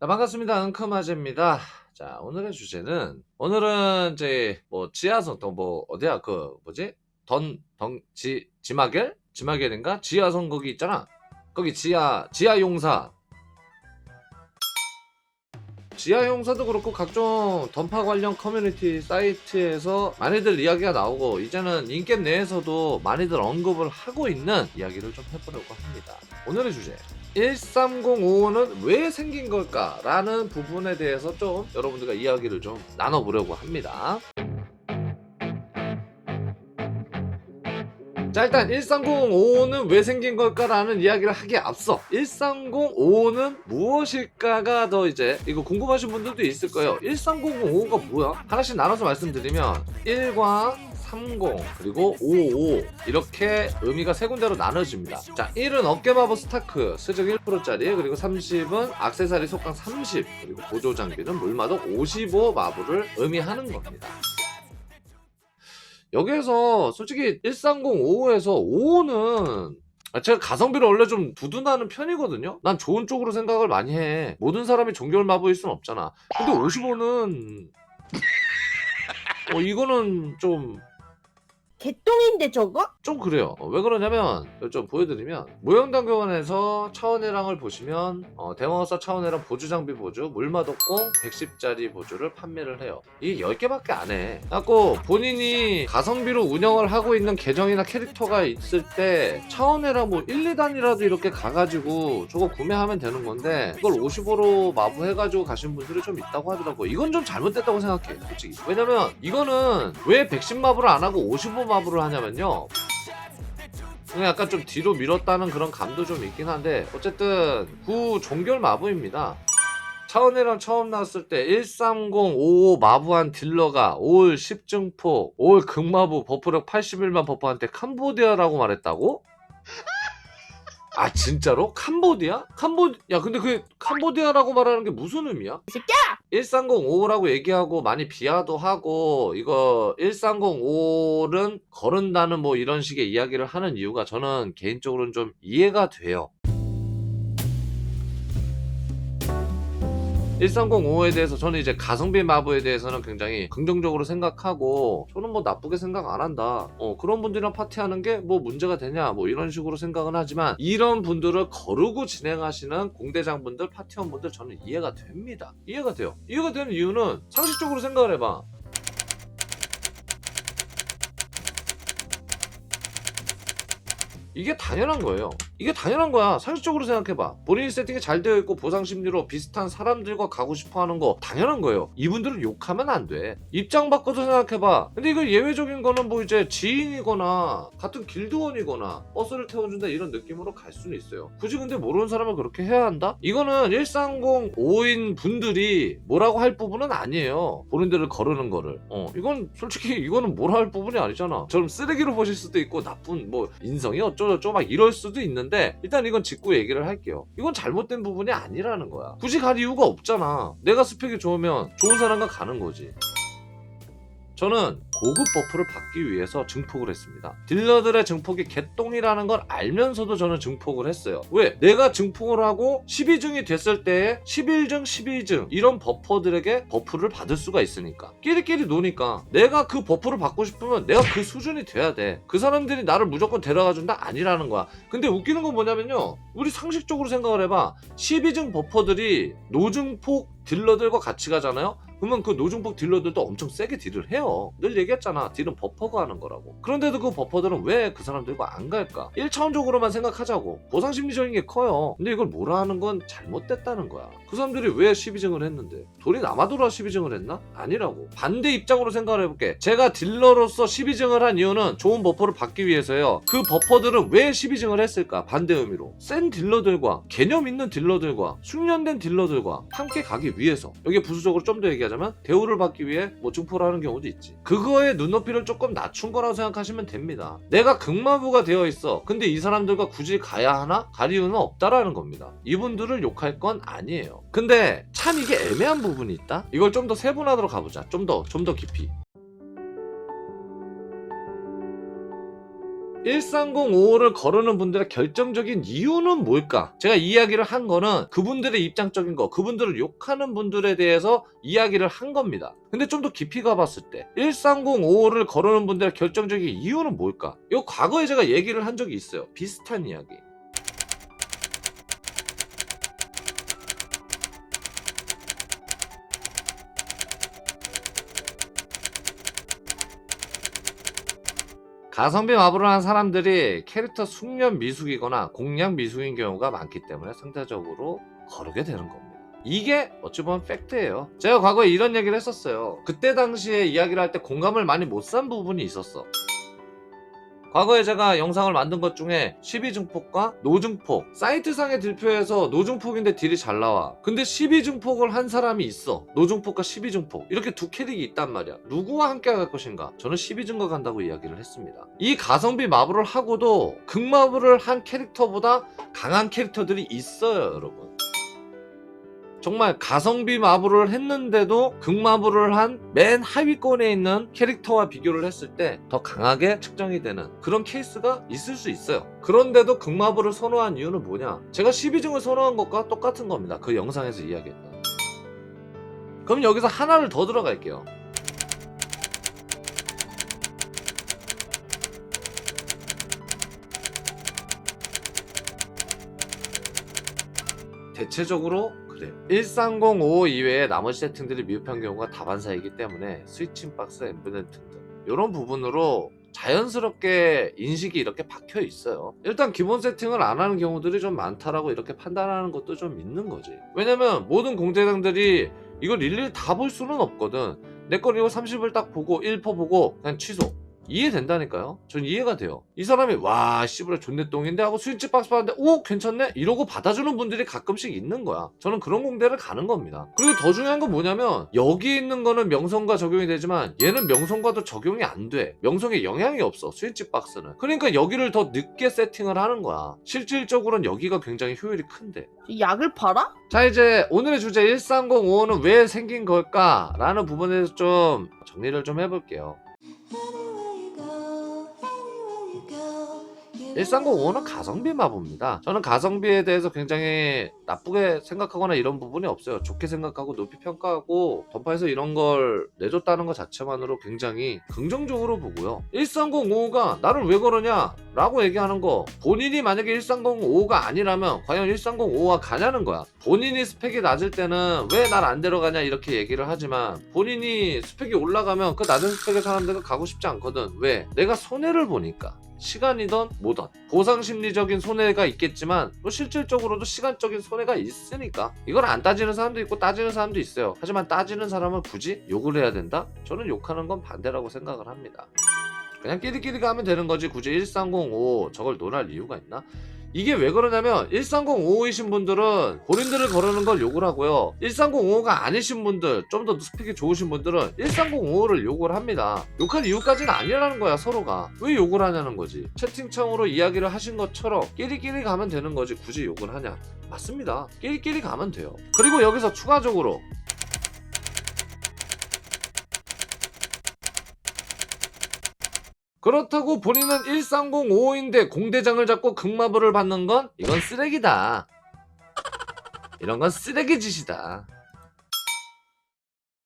자, 반갑습니다. 은크마제입니다. 자, 오늘의 주제는, 오늘은 이제 뭐 지하성, 또 뭐, 어디야, 그, 뭐지? 던, 던, 지, 지마겔? 지마겔인가? 지하성 거기 있잖아. 거기 지하, 지하용사. 지하용사도 그렇고 각종 던파 관련 커뮤니티 사이트에서 많이들 이야기가 나오고 이제는 인겜 내에서도 많이들 언급을 하고 있는 이야기를 좀 해보려고 합니다. 오늘의 주제 13055는 왜 생긴 걸까? 라는 부분에 대해서 좀 여러분들과 이야기를 좀 나눠보려고 합니다. 자 일단 13055는 왜 생긴 걸까라는 이야기를 하기에 앞서 13055는 무엇일까가 더 이제 이거 궁금하신 분들도 있을 거예요 13055가 뭐야? 하나씩 나눠서 말씀드리면 1과 30 그리고 55 이렇게 의미가 세 군데로 나눠집니다 자 1은 어깨마법 스타크 스적 1%짜리 그리고 30은 악세사리 속강 30 그리고 보조 장비는 물마독 55 마부를 의미하는 겁니다 여기에서 솔직히 1305에서 5는 제가 가성비를 원래 좀 두둔하는 편이거든요. 난 좋은 쪽으로 생각을 많이 해. 모든 사람이 종결 마부일 순 없잖아. 근데 55는 어 이거는 좀 개똥인데 저거? 좀 그래요. 어, 왜 그러냐면 좀 보여드리면 모형단교원에서 차원회랑을 보시면 어, 대왕어사 차원회랑 보조 장비 보조 물마독공 110짜리 보조를 판매를 해요. 이게 10개밖에 안 해. 갖고 본인이 가성비로 운영을 하고 있는 계정이나 캐릭터가 있을 때 차원회랑 뭐 1, 2단이라도 이렇게 가가지고 저거 구매하면 되는 건데 그걸 55로 마부해가지고 가신 분들이 좀 있다고 하더라고. 이건 좀 잘못됐다고 생각해. 솔직히. 왜냐면 이거는 왜 110마부를 안 하고 55 마부를 하냐면요. 약간 좀 뒤로 밀었다는 그런 감도 좀 있긴 한데 어쨌든 구 종결 마부입니다. 차원이랑 처음 나왔을 때 13055 마부한 딜러가 올 10증폭 올 극마부 버프력 81만 버프한테 캄보디아라고 말했다고? 아 진짜로? 캄보디아? 캄보 야 근데 그 캄보디아라고 말하는 게 무슨 의미야? 이 새끼야! 1305라고 얘기하고 많이 비하도 하고 이거 1305는 거른다는 뭐 이런 식의 이야기를 하는 이유가 저는 개인적으로는 좀 이해가 돼요. 1305에 대해서 저는 이제 가성비 마부에 대해서는 굉장히 긍정적으로 생각하고 저는 뭐 나쁘게 생각 안 한다. 어, 그런 분들이랑 파티하는 게 뭐 문제가 되냐 뭐 이런 식으로 생각은 하지만 이런 분들을 거르고 진행하시는 공대장분들 파티원분들 저는 이해가 됩니다. 이해가 돼요. 이해가 되는 이유는 상식적으로 생각을 해봐. 이게 당연한 거예요. 이게 당연한 거야. 상식적으로 생각해봐. 본인 세팅이 잘 되어 있고 보상 심리로 비슷한 사람들과 가고 싶어 하는 거 당연한 거예요. 이분들을 욕하면 안 돼. 입장 바꿔서 생각해봐. 근데 이거 예외적인 거는 뭐 이제 지인이거나 같은 길드원이거나 버스를 태워준다 이런 느낌으로 갈 수는 있어요. 굳이 근데 모르는 사람을 그렇게 해야 한다? 이거는 130 5인 분들이 뭐라고 할 부분은 아니에요. 본인들을 거르는 거를. 어, 이건 솔직히 이거는 뭐라 할 부분이 아니잖아. 저럼 쓰레기로 보실 수도 있고 나쁜 뭐 인성이 어쩌 고저쩌고 막 이럴 수도 있는데 일단 이건 짚고 얘기를 할게요. 이건 잘못된 부분이 아니라는 거야. 굳이 갈 이유가 없잖아. 내가 스펙이 좋으면 좋은 사람과 가는 거지. 저는 고급 버프를 받기 위해서 증폭을 했습니다. 딜러들의 증폭이 개똥이라는 걸 알면서도 저는 증폭을 했어요. 왜? 내가 증폭을 하고 12증이 됐을 때 11증, 12증 이런 버퍼들에게 버프를 받을 수가 있으니까 끼리끼리 노니까 내가 그 버프를 받고 싶으면 내가 그 수준이 돼야 돼. 그 사람들이 나를 무조건 데려가 준다 아니라는 거야. 근데 웃기는 건 뭐냐면요. 우리 상식적으로 생각을 해봐. 12증 버퍼들이 노증폭 딜러들과 같이 가잖아요. 그러면 그 노중폭 딜러들도 엄청 세게 딜을 해요. 늘 얘기했잖아. 딜은 버퍼가 하는 거라고. 그런데도 그 버퍼들은 왜 그 사람들과 안 갈까? 1차원적으로만 생각하자고. 보상 심리적인 게 커요. 근데 이걸 뭐라 하는 건 잘못됐다는 거야. 그 사람들이 왜 12증을 했는데? 돌이 남아돌아 12증을 했나? 아니라고. 반대 입장으로 생각을 해볼게. 제가 딜러로서 12증을 한 이유는 좋은 버퍼를 받기 위해서요. 그 버퍼들은 왜 12증을 했을까? 반대 의미로. 센 딜러들과 개념 있는 딜러들과 숙련된 딜러들과 함께 가기 위해서. 여기 부수적으로 좀 더 얘기하자면 대우를 받기 위해 뭐 증포를 하는 경우도 있지. 그거 의 눈높이를 조금 낮춘 거라고 생각하시면 됩니다. 내가 극마부가 되어 있어. 근데 이 사람들과 굳이 가야 하나? 갈 이유는 없다라는 겁니다. 이분들을 욕할 건 아니에요. 근데 참 이게 애매한 부분이 있다. 이걸 좀 더 세분화로 가보자. 좀 더, 좀 더 깊이. 1305를 거르는 분들의 결정적인 이유는 뭘까? 제가 이야기를 한 거는 그분들의 입장적인 거, 그분들을 욕하는 분들에 대해서 이야기를 한 겁니다. 근데 좀 더 깊이 가봤을 때 1305를 거르는 분들의 결정적인 이유는 뭘까? 이거 과거에 제가 얘기를 한 적이 있어요. 비슷한 이야기. 가성비 마블을 한 사람들이 캐릭터 숙련 미숙이거나 공략 미숙인 경우가 많기 때문에 상대적으로 거르게 되는 겁니다. 이게 어찌 보면 팩트예요. 제가 과거에 이런 얘기를 했었어요. 그때 당시에 이야기를 할 때 공감을 많이 못 산 부분이 있었어. 과거에 제가 영상을 만든 것 중에 12증폭과 노증폭 사이트상의 딜표에서 노증폭인데 딜이 잘 나와. 근데 12증폭을 한 사람이 있어. 노증폭과 12증폭. 이렇게 두 캐릭이 있단 말이야. 누구와 함께 갈 것인가? 저는 12증거 간다고 이야기를 했습니다. 이 가성비 마블을 하고도 극마블을 한 캐릭터보다 강한 캐릭터들이 있어요 여러분 정말 가성비 마블을 했는데도 극마블을 한 맨 하위권에 있는 캐릭터와 비교를 했을 때 더 강하게 측정이 되는 그런 케이스가 있을 수 있어요. 그런데도 극마블을 선호한 이유는 뭐냐? 제가 12증을 선호한 것과 똑같은 겁니다. 그 영상에서 이야기했던. 그럼 여기서 하나를 더 들어갈게요. 대체적으로 그래요. 1305 이외에 나머지 세팅들이 미흡한 경우가 다반사이기 때문에 스위칭 박스, 엠블렘 등등 이런 부분으로 자연스럽게 인식이 이렇게 박혀 있어요. 일단 기본 세팅을 안 하는 경우들이 좀 많다라고 이렇게 판단하는 것도 좀 있는 거지. 왜냐면 모든 공대장들이 이걸 일일이 다 볼 수는 없거든. 내 거 이거 30을 딱 보고 1퍼 보고 그냥 취소. 이해된다니까요. 전 이해가 돼요. 이 사람이 와 씨부라 존내 똥인데 하고 스위치 박스 봤는데 오 괜찮네 이러고 받아주는 분들이 가끔씩 있는 거야. 저는 그런 공대를 가는 겁니다. 그리고 더 중요한 건 뭐냐면 여기 있는 거는 명성과 적용이 되지만 얘는 명성과도 적용이 안 돼. 명성에 영향이 없어 스위치 박스는. 그러니까 여기를 더 늦게 세팅을 하는 거야. 실질적으로는 여기가 굉장히 효율이 큰데. 약을 팔아? 자 이제 오늘의 주제 1305는 왜 생긴 걸까? 라는 부분에 대해서 좀 정리를 좀 해볼게요. 1305는 가성비 마부입니다. 저는 가성비에 대해서 굉장히 나쁘게 생각하거나 이런 부분이 없어요. 좋게 생각하고 높이 평가하고 던파에서 이런 걸 내줬다는 것 자체만으로 굉장히 긍정적으로 보고요. 1305가 나를 왜 그러냐? 라고 얘기하는 거 본인이 만약에 1305가 아니라면 과연 1305가 가냐는 거야. 본인이 스펙이 낮을 때는 왜 날 안 데려가냐 이렇게 얘기를 하지만 본인이 스펙이 올라가면 그 낮은 스펙의 사람들은 가고 싶지 않거든. 왜? 내가 손해를 보니까. 시간이던 뭐든. 보상 심리적인 손해가 있겠지만 또 실질적으로도 시간적인 손해가 있으니까. 이걸 안 따지는 사람도 있고 따지는 사람도 있어요. 하지만 따지는 사람은 굳이 욕을 해야 된다? 저는 욕하는 건 반대라고 생각을 합니다. 그냥 끼리끼리 가면 되는 거지. 굳이 1305 저걸 논할 이유가 있나? 이게 왜 그러냐면 1305이신 분들은 본인들을 거르는 걸 욕을 하고요. 1305가 아니신 분들 좀 더 스펙이 좋으신 분들은 1305를 욕을 합니다. 욕할 이유까지는 아니라는 거야 서로가. 왜 욕을 하냐는 거지. 채팅창으로 이야기를 하신 것처럼 끼리끼리 가면 되는 거지 굳이 욕을 하냐. 맞습니다. 끼리끼리 가면 돼요. 그리고 여기서 추가적으로 그렇다고 본인은 1305인데 공대장을 잡고 극마블을 받는 건 이건 쓰레기다. 이런 건 쓰레기 짓이다.